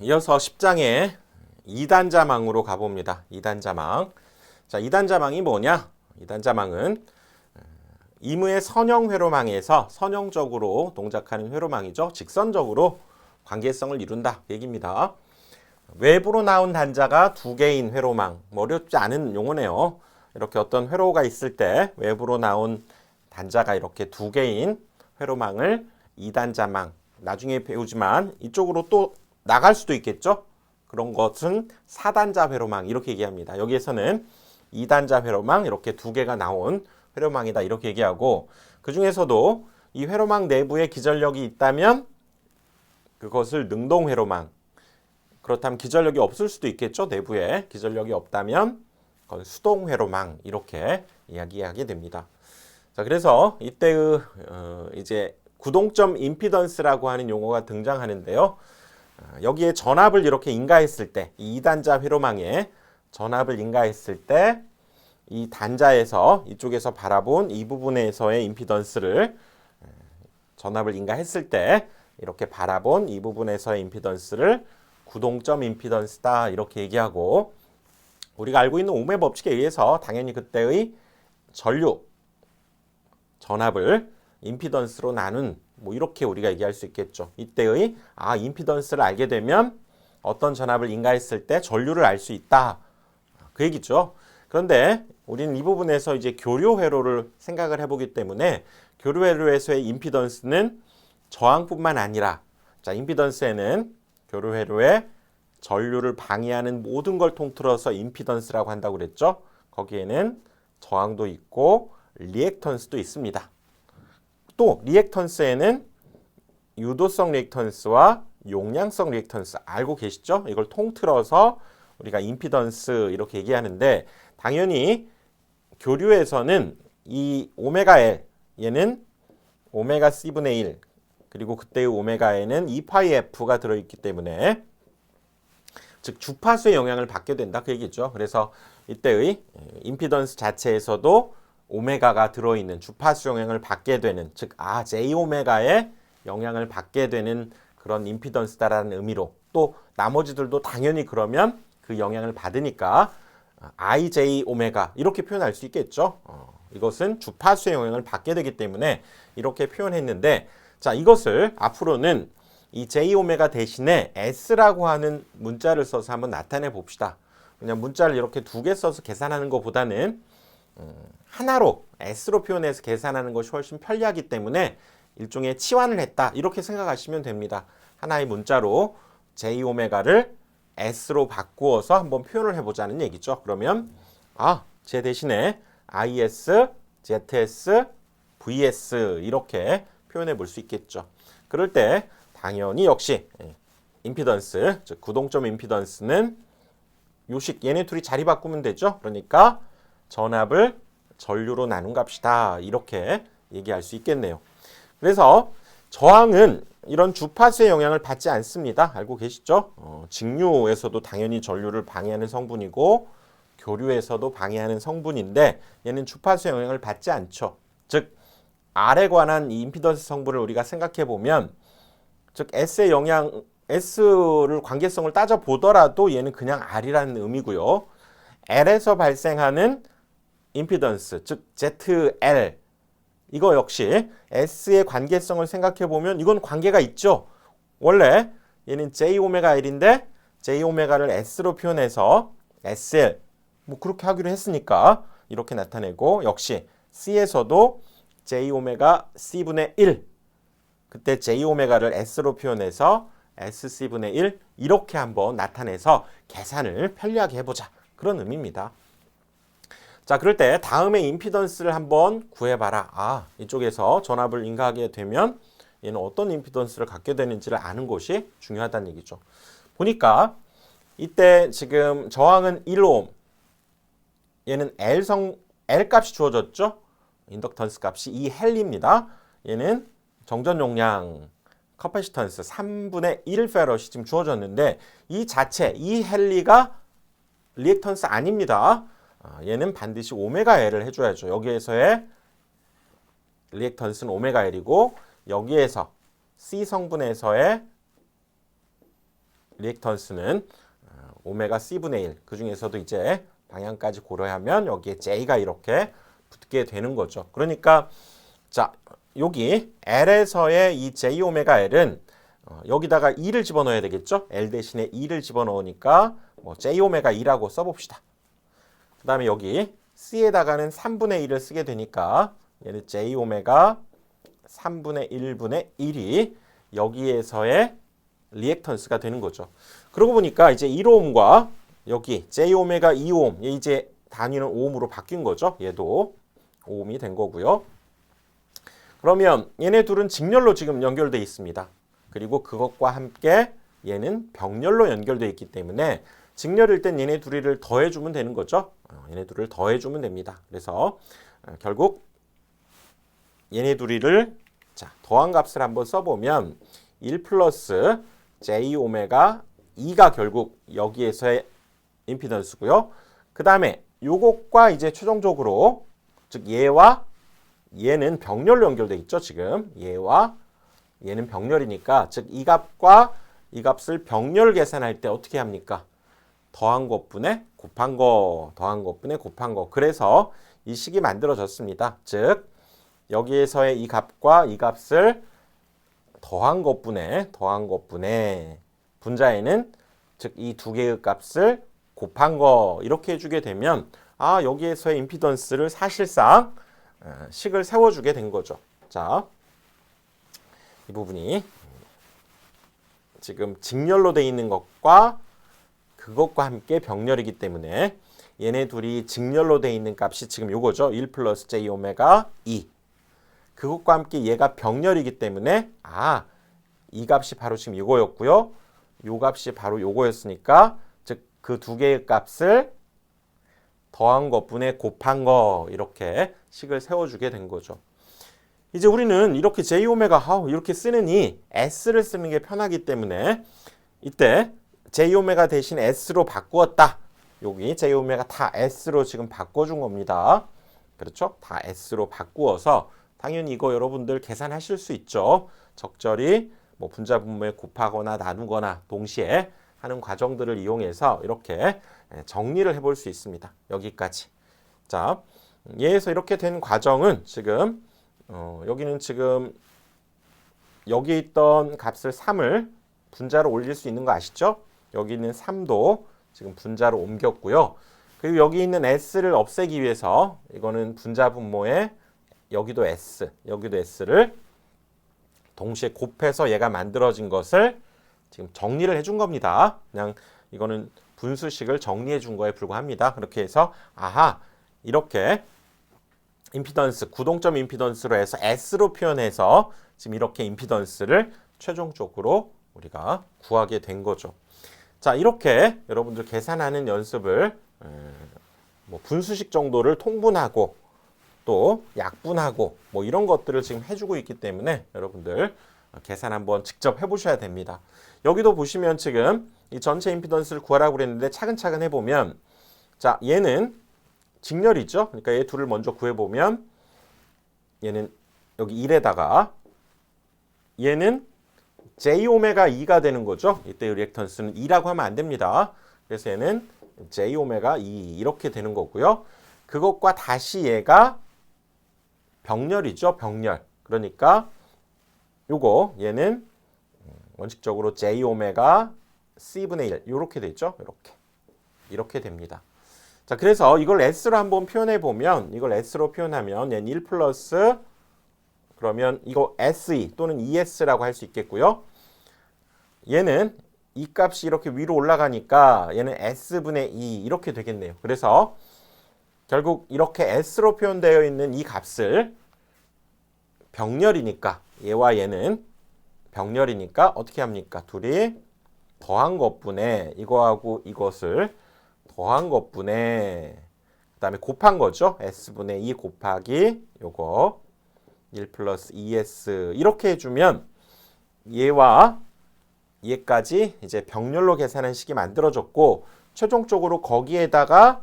이어서 10장의 2단자망으로 가봅니다. 2단자망. 자, 2단자망이 뭐냐? 2단자망은 임의의 선형 회로망에서 선형적으로 동작하는 회로망이죠. 직선적으로 관계성을 이룬다. 그 얘기입니다. 외부로 나온 단자가 두 개인 회로망. 뭐 어렵지 않은 용어네요. 이렇게 어떤 회로가 있을 때 외부로 나온 단자가 이렇게 두 개인 회로망을 2단자망. 나중에 배우지만 이쪽으로 또 나갈 수도 있겠죠. 그런 것은 4단자 회로망 이렇게 얘기합니다. 여기에서는 2단자 회로망 이렇게 두 개가 나온 회로망이다 이렇게 얘기하고 그 중에서도 이 회로망 내부에 기전력이 있다면 그것을 능동 회로망 그렇다면 기전력이 없을 수도 있겠죠. 내부에 기전력이 없다면 그건 수동 회로망 이렇게 이야기하게 됩니다. 자, 그래서 이때의 어, 이제 구동점 임피던스라고 하는 용어가 등장하는데요. 어, 여기에 전압을 이렇게 인가했을 때, 이 2단자 회로망에 전압을 인가했을 때, 이 단자에서 이쪽에서 바라본 이 부분에서의 임피던스를 어, 전압을 인가했을 때 이렇게 바라본 이 부분에서의 임피던스를 구동점 임피던스다 이렇게 얘기하고 우리가 알고 있는 오음의 법칙에 의해서 당연히 그때의 전류 전압을 임피던스로 나눈 뭐 이렇게 우리가 얘기할 수 있겠죠. 이때의 아 임피던스를 알게 되면 어떤 전압을 인가했을 때 전류를 알 수 있다. 그 얘기죠. 그런데 우리는 이 부분에서 이제 교류 회로를 생각을 해보기 때문에 교류 회로에서의 임피던스는 저항뿐만 아니라 자 임피던스에는 교류 회로에 전류를 방해하는 모든 걸 통틀어서 임피던스라고 한다고 그랬죠. 거기에는 저항도 있고 리액턴스도 있습니다. 또 리액턴스에는 유도성 리액턴스와 용량성 리액턴스 알고 계시죠? 이걸 통틀어서 우리가 임피던스 이렇게 얘기하는데 당연히 교류에서는 이 오메가 L 얘는 오메가 C분의 1 그리고 그때의 오메가에는 2파이 F가 들어있기 때문에 즉 주파수의 영향을 받게 된다 그 얘기죠. 그래서 이때의 임피던스 자체에서도 오메가가 들어있는 주파수 영향을 받게 되는 즉 아 J 오메가의 영향을 받게 되는 그런 임피던스다라는 의미로 또 나머지들도 당연히 그러면 그 영향을 받으니까 IJ 오메가 이렇게 표현할 수 있겠죠. 어, 이것은 주파수의 영향을 받게 되기 때문에 이렇게 표현했는데 자 이것을 앞으로는 이 J 오메가 대신에 S라고 하는 문자를 써서 한번 나타내 봅시다. 그냥 문자를 이렇게 두 개 써서 계산하는 것보다는 음, 하나로 S로 표현해서 계산하는 것이 훨씬 편리하기 때문에 일종의 치환을 했다 이렇게 생각하시면 됩니다. 하나의 문자로 J 오메가를 S로 바꾸어서 한번 표현을 해보자는 얘기죠. 그러면 아, 제 대신에 IS, ZS, VS 이렇게 표현해 볼 수 있겠죠. 그럴 때 당연히 역시 예, 임피던스, 즉 구동점 임피던스는 요식 얘네 둘이 자리 바꾸면 되죠. 그러니까 전압을 전류로 나눈 값이다. 이렇게 얘기할 수 있겠네요. 그래서 저항은 이런 주파수의 영향을 받지 않습니다. 알고 계시죠? 어, 직류에서도 당연히 전류를 방해하는 성분이고 교류에서도 방해하는 성분인데 얘는 주파수의 영향을 받지 않죠. 즉 R에 관한 이 임피던스 성분을 우리가 생각해 보면 즉 S의 영향 S를 관계성을 따져 보더라도 얘는 그냥 R이라는 의미고요. L에서 발생하는 임피던스 즉 ZL 이거 역시 S의 관계성을 생각해 보면 이건 관계가 있죠. 원래 얘는 J 오메가 L인데 J 오메가를 S로 표현해서 SL 뭐 그렇게 하기로 했으니까 이렇게 나타내고 역시 C에서도 J 오메가 C분의 1 그때 J 오메가를 S로 표현해서 SC분의 1 이렇게 한번 나타내서 계산을 편리하게 해보자 그런 의미입니다. 자, 그럴 때 다음에 임피던스를 한번 구해봐라. 아, 이쪽에서 전압을 인가하게 되면 얘는 어떤 임피던스를 갖게 되는지를 아는 것이 중요하다는 얘기죠. 보니까 이때 지금 저항은 1옴, 얘는 L 성 L 값이 주어졌죠. 인덕턴스 값이 2헬리입니다. 얘는 정전 용량 커패시턴스 3분의 1 페럿이 지금 주어졌는데 이 자체 이 헬리가 리액턴스 아닙니다. 아, 얘는 반드시 오메가 L을 해줘야죠. 여기에서의 리액턴스는 오메가 L이고 여기에서 C 성분에서의 리액턴스는 어, 오메가 C분의 1. 그 중에서도 이제 방향까지 고려하면 여기에 J가 이렇게 붙게 되는 거죠. 그러니까 자 여기 L에서의 이 J 오메가 L은 어, 여기다가 2를 집어넣어야 되겠죠? L 대신에 2를 집어넣으니까 뭐 J 오메가 2라고 써봅시다. 그 다음에 여기 C에다가는 3분의 1을 쓰게 되니까 얘는 J 오메가 3분의 1분의 1이 여기에서의 리액턴스가 되는 거죠. 그러고 보니까 이제 1오음과 여기 J 오메가 2오음 얘 이제 단위는 오음으로 바뀐 거죠. 얘도 오음이 된 거고요. 그러면 얘네 둘은 직렬로 지금 연결돼 있습니다. 그리고 그것과 함께 얘는 병렬로 연결돼 있기 때문에 직렬일 땐 얘네 둘이를 더해주면 되는 거죠. 어, 얘네 둘을 더해주면 됩니다. 그래서 어, 결국 얘네 둘이를 자 더한 값을 한번 써보면 1 플러스 j 오메가 2가 결국 여기에서의 임피던스고요. 그 다음에 요것과 이제 최종적으로 즉 얘와 얘는 병렬로 연결돼 있죠 지금 얘와 얘는 병렬이니까 즉 이 값과 이 값을 병렬 계산할 때 어떻게 합니까? 더한 것분에 곱한 거, 더한 것분에 곱한 거. 그래서 이 식이 만들어졌습니다. 즉 여기에서의 이 값과 이 값을 더한 것분에 더한 것분에 분자에는 즉 이 두 개의 값을 곱한 거 이렇게 해주게 되면 아 여기에서의 임피던스를 사실상 어, 식을 세워주게 된 거죠. 자, 이 부분이 지금 직렬로 돼 있는 것과 그것과 함께 병렬이기 때문에 얘네 둘이 직렬로 돼 있는 값이 지금 요거죠. 1 플러스 j 오메가 2. 그것과 함께 얘가 병렬이기 때문에 아, 이 값이 바로 지금 이거였고요. 요 값이 바로 요거였으니까 즉 그 두 개의 값을 더한 것분에 곱한 거 이렇게 식을 세워주게 된 거죠. 이제 우리는 이렇게 j 오메가 하우 이렇게 쓰느니 s를 쓰는 게 편하기 때문에 이때 j 오메가 대신 s로 바꾸었다. 여기 j 오메가 다 s로 지금 바꿔준 겁니다. 그렇죠? 다 s로 바꾸어서 당연히 이거 여러분들 계산하실 수 있죠. 적절히 뭐 분자 분모에 곱하거나 나누거나 동시에 하는 과정들을 이용해서 이렇게 정리를 해볼 수 있습니다. 여기까지. 자, 얘에서 이렇게 된 과정은 지금 어, 여기는 지금 여기 있던 값을 3을 분자로 올릴 수 있는 거 아시죠? 여기 있는 3도 지금 분자로 옮겼고요. 그리고 여기 있는 s를 없애기 위해서 이거는 분자 분모에 여기도 s, 여기도 s를 동시에 곱해서 얘가 만들어진 것을 지금 정리를 해준 겁니다. 그냥 이거는 분수식을 정리해 준 거에 불과합니다. 그렇게 해서 아하 이렇게 임피던스 구동점 임피던스로 해서 S로 표현해서 지금 이렇게 임피던스를 최종적으로 우리가 구하게 된 거죠. 자 이렇게 여러분들 계산하는 연습을 뭐 분수식 정도를 통분하고 또 약분하고 뭐 이런 것들을 지금 해주고 있기 때문에 여러분들 계산 한번 직접 해보셔야 됩니다. 여기도 보시면 지금 이 전체 임피던스를 구하라고 그랬는데 차근차근 해보면 자 얘는 직렬이죠. 그러니까 얘 둘을 먼저 구해보면 얘는 여기 1에다가 얘는 j 오메가 2가 되는 거죠. 이때 리액턴스는 2라고 하면 안 됩니다. 그래서 얘는 j 오메가 2 이렇게 되는 거고요. 그것과 다시 얘가 병렬이죠. 병렬. 그러니까 요거 얘는 원칙적으로 j 오메가 c분의 1 이렇게 되죠. 이렇게 이렇게 됩니다. 자 그래서 이걸 s로 한번 표현해 보면 이걸 s로 표현하면 얘는 1 플러스 그러면 이거 se 또는 es라고 할 수 있겠고요. 얘는 이 값이 이렇게 위로 올라가니까 얘는 s분의 2 이렇게 되겠네요. 그래서 결국 이렇게 s로 표현되어 있는 이 값을 병렬이니까 얘와 얘는 병렬이니까 어떻게 합니까? 둘이 더한 것분에 이거하고 이것을 더한 것분에 그 다음에 곱한 거죠. s분의 2 곱하기 요거 1 플러스 2s 이렇게 해주면 얘와 얘까지 이제 병렬로 계산한 식이 만들어졌고 최종적으로 거기에다가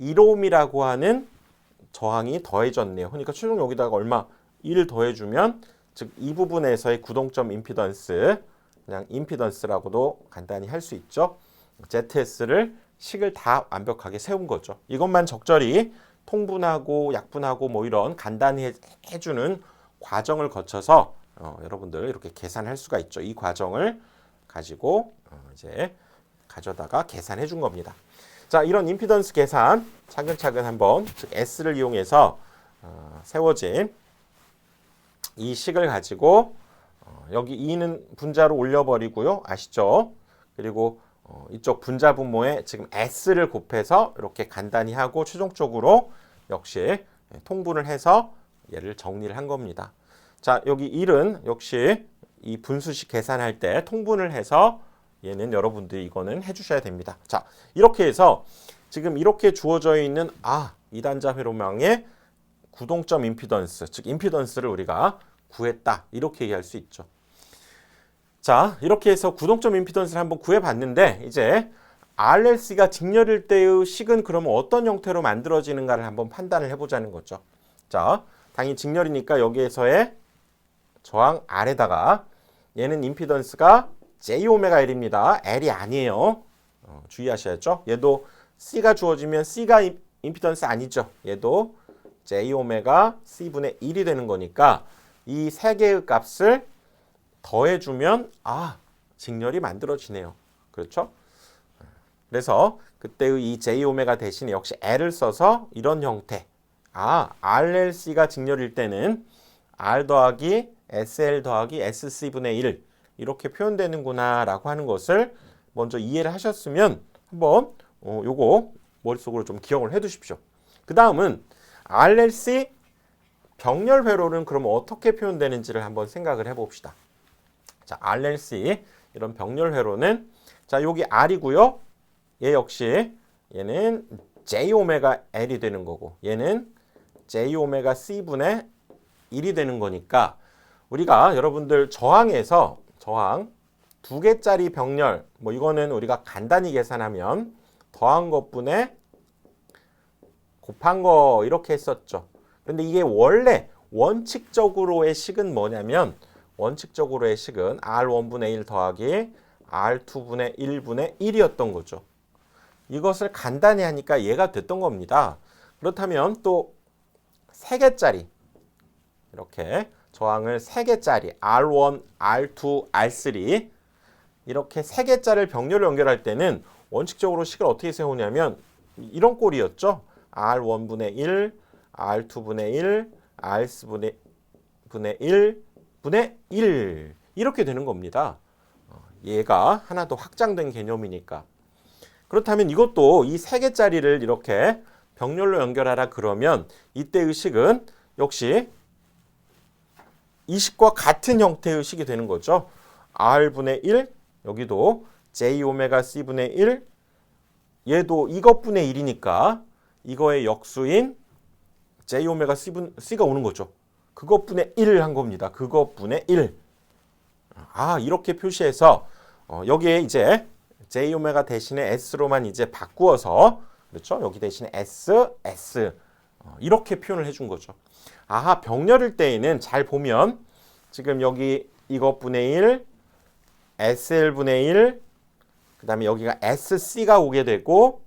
1오음이라고 하는 저항이 더해졌네요. 그러니까 최종 여기다가 얼마 1을 더해주면 즉 이 부분에서의 구동점 임피던스는 그냥 임피던스라고도 간단히 할 수 있죠. ZS를 식을 다 완벽하게 세운 거죠. 이것만 적절히 통분하고 약분하고 뭐 이런 간단히 해- 해주는 과정을 거쳐서 어, 여러분들 이렇게 계산할 수가 있죠. 이 과정을 가지고 어, 이제 가져다가 계산해 준 겁니다. 자, 이런 임피던스 계산 차근차근 한번 즉 S를 이용해서 어, 세워진 이 식을 가지고 어, 여기 2는 분자로 올려버리고요. 아시죠? 그리고 어, 이쪽 분자 분모에 지금 S를 곱해서 이렇게 간단히 하고 최종적으로 역시 예, 통분을 해서 얘를 정리를 한 겁니다. 자, 여기 1은 역시 이 분수식 계산할 때 통분을 해서 얘는 여러분들이 이거는 해주셔야 됩니다. 자, 이렇게 해서 지금 이렇게 주어져 있는 아, 이단자 회로망의 구동점 임피던스, 즉 임피던스를 우리가 구했다. 이렇게 얘기할 수 있죠. 자, 이렇게 해서 구동점 임피던스를 한번 구해봤는데 이제 RLC가 직렬일 때의 식은 그러면 어떤 형태로 만들어지는가를 한번 판단을 해보자는 거죠. 자, 당연히 직렬이니까 여기에서의 저항 R에다가 얘는 임피던스가 J 오메가 L입니다. L이 아니에요. 어, 주의하셔야죠. 얘도 C가 주어지면 C가 임, 임피던스 아니죠. 얘도 J 오메가 C분의 1이 되는 거니까 이 세 개의 값을 더해주면 아 직렬이 만들어지네요. 그렇죠? 그래서 그때의 이 J 오메가 대신에 역시 L을 써서 이런 형태 아 RLC가 직렬일 때는 R 더하기 SL 더하기 SC분의 1 이렇게 표현되는구나 라고 하는 것을 먼저 이해를 하셨으면 한번 어, 요거 머릿속으로 좀 기억을 해 두십시오. 그 다음은 RLC 병렬 회로는 그럼 어떻게 표현되는지를 한번 생각을 해 봅시다. 자, RLC 이런 병렬 회로는 자, 여기 R이고요. 얘 역시 얘는 J 오메가 L이 되는 거고 얘는 J 오메가 C분의 1이 되는 거니까 우리가 여러분들 저항에서 저항 두 개짜리 병렬 뭐 이거는 우리가 간단히 계산하면 더한 것분의 곱한 거 이렇게 했었죠. 근데 이게 원래 원칙적으로의 식은 뭐냐면 원칙적으로의 식은 R1분의 1 더하기 R2분의 1분의 1이었던 거죠. 이것을 간단히 하니까 얘가 됐던 겁니다. 그렇다면 또 3개짜리 이렇게 저항을 3개짜리 R1, R2, R3 이렇게 3개짜리를 병렬로 연결할 때는 원칙적으로 식을 어떻게 세우냐면 이런 꼴이었죠. R1분의 1, R2분의 1, R분의 분의 1, 분의 1 이렇게 되는 겁니다. 어, 얘가 하나 더 확장된 개념이니까. 그렇다면 이것도 이 세 개짜리를 이렇게 병렬로 연결하라 그러면 이때의 식은 역시 이 식과 같은 형태의 식이 되는 거죠. R분의 1 여기도 J 오메가 C분의 1 얘도 이것분의 1이니까 이거의 역수인 J 오메가 C분, C가 오는 거죠. 그것분의 1을 한 겁니다. 그것분의 1. 아, 이렇게 표시해서 어, 여기에 이제 J 오메가 대신에 S로만 이제 바꾸어서 그렇죠? 여기 대신에 S, S 어, 이렇게 표현을 해준 거죠. 아하, 병렬일 때에는 잘 보면 지금 여기 이것분의 1, SL분의 1, 그 다음에 여기가 SC가 오게 되고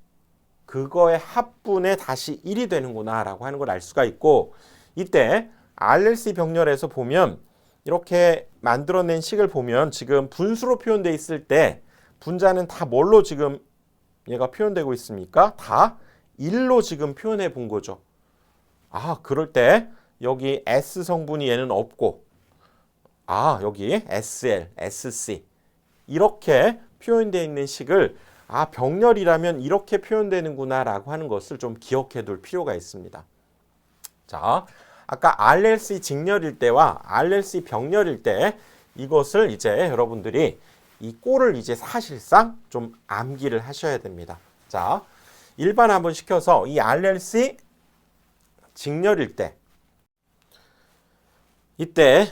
그거의 합분에 다시 1이 되는구나 라고 하는 걸 알 수가 있고 이때 RLC 병렬에서 보면 이렇게 만들어낸 식을 보면 지금 분수로 표현되어 있을 때 분자는 다 뭘로 지금 얘가 표현되고 있습니까? 다 1로 지금 표현해 본 거죠. 아, 그럴 때 여기 S 성분이 얘는 없고 아, 여기 SL, SC 이렇게 표현되어 있는 식을 아, 병렬이라면 이렇게 표현되는구나라고 하는 것을 좀 기억해 둘 필요가 있습니다. 자, 아까 RLC 직렬일 때와 RLC 병렬일 때 이것을 이제 여러분들이 이 꼴을 이제 사실상 좀 암기를 하셔야 됩니다. 자, 일반 한번 시켜서 이 RLC 직렬일 때 이때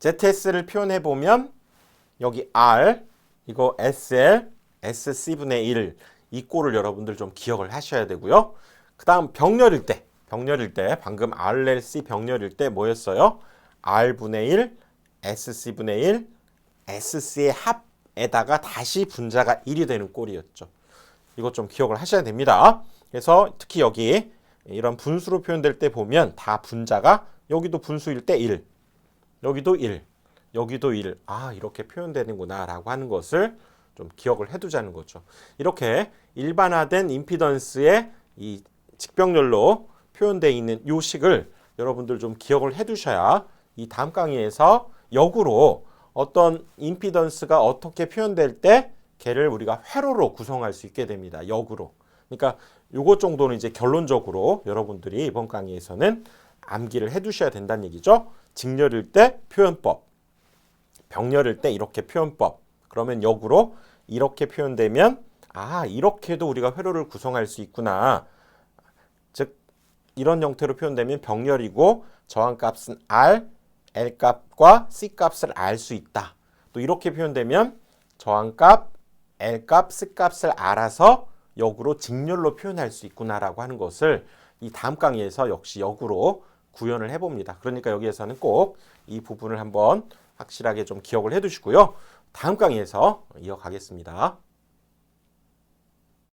ZS를 표현해 보면 여기 R 이거 SL SC분의 1 이 꼴을 여러분들 좀 기억을 하셔야 되고요. 그 다음 병렬일 때 병렬일 때 방금 RLC 병렬일 때 뭐였어요? R분의 1 SC분의 1 SC의 합에다가 다시 분자가 1이 되는 꼴이었죠. 이것 좀 기억을 하셔야 됩니다. 그래서 특히 여기 이런 분수로 표현될 때 보면 다 분자가 여기도 분수일 때 1, 여기도 1, 여기도 1. 아, 이렇게 표현되는구나 라고 하는 것을 좀 기억을 해두자는 거죠. 이렇게 일반화된 임피던스의 이 직병렬로 표현되어 있는 요 식을 여러분들 좀 기억을 해 두셔야 이 다음 강의에서 역으로 어떤 임피던스가 어떻게 표현될 때 걔를 우리가 회로로 구성할 수 있게 됩니다. 역으로. 그러니까 요것 정도는 이제 결론적으로 여러분들이 이번 강의에서는 암기를 해 두셔야 된다는 얘기죠. 직렬일 때 표현법, 병렬일 때 이렇게 표현법. 그러면 역으로 이렇게 표현되면 아 이렇게도 우리가 회로를 구성할 수 있구나. 즉 이런 형태로 표현되면 병렬이고 저항값은 R, L 값과 C 값을 알 수 있다. 또 이렇게 표현되면 저항값, L 값, C 값을 알아서 역으로 직렬로 표현할 수 있구나라고 하는 것을 이 다음 강의에서 역시 역으로 구현을 해봅니다. 그러니까 여기에서는 꼭 이 부분을 한번 확실하게 좀 기억을 해두시고요. 다음 강의에서 이어가겠습니다.